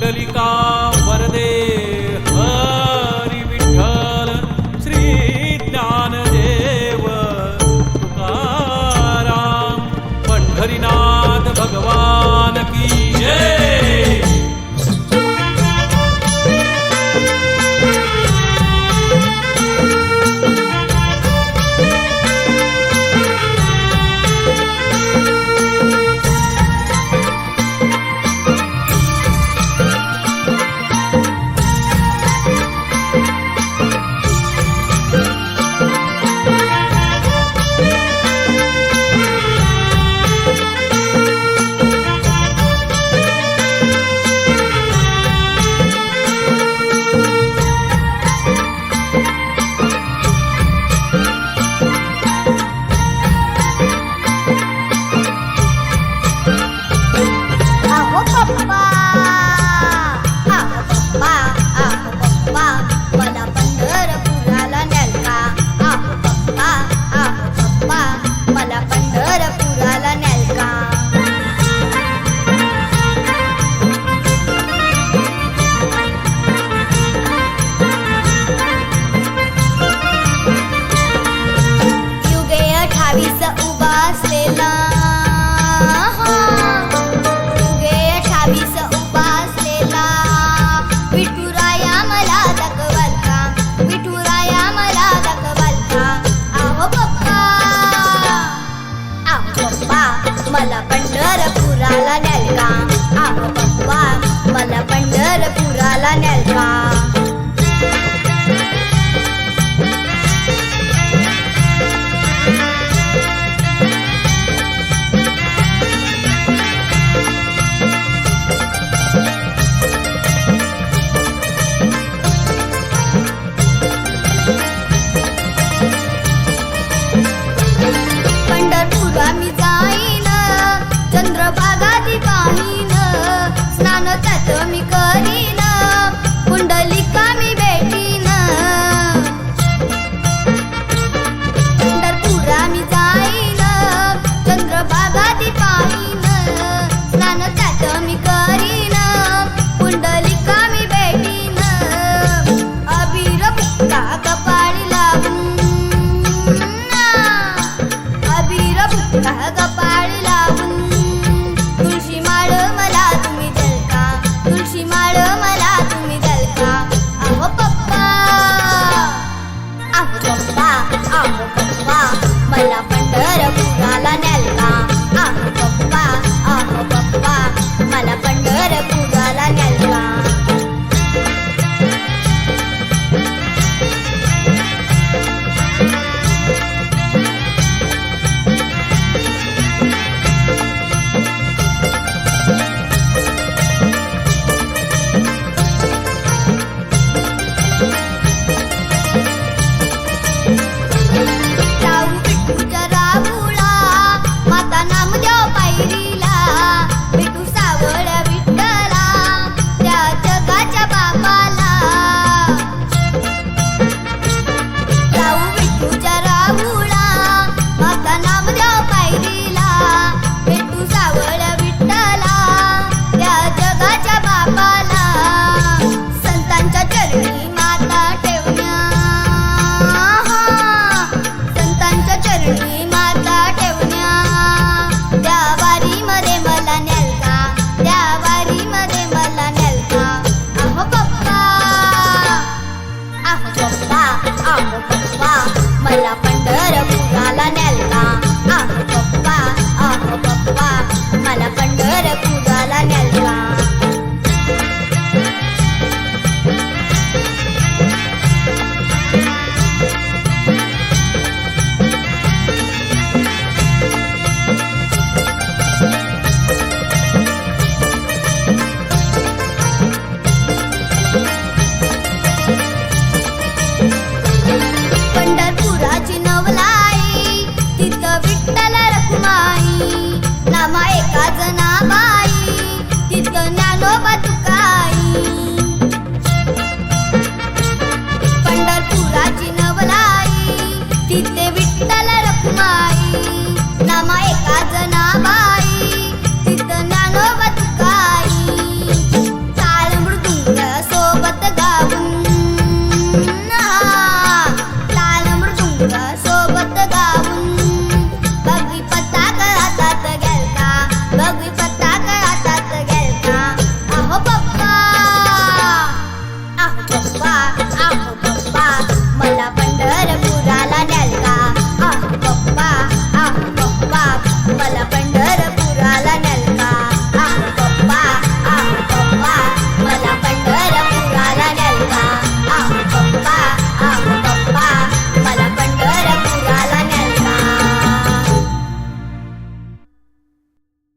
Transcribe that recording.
पुंडलिका पंढरपुराला न्यायचा कपाळी लावून. तुळशी माळ मला तुम्ही दल तुळशी माळ मला तुम्ही दल का पप्पा. आहो पप्पा आहो पप्पा. मला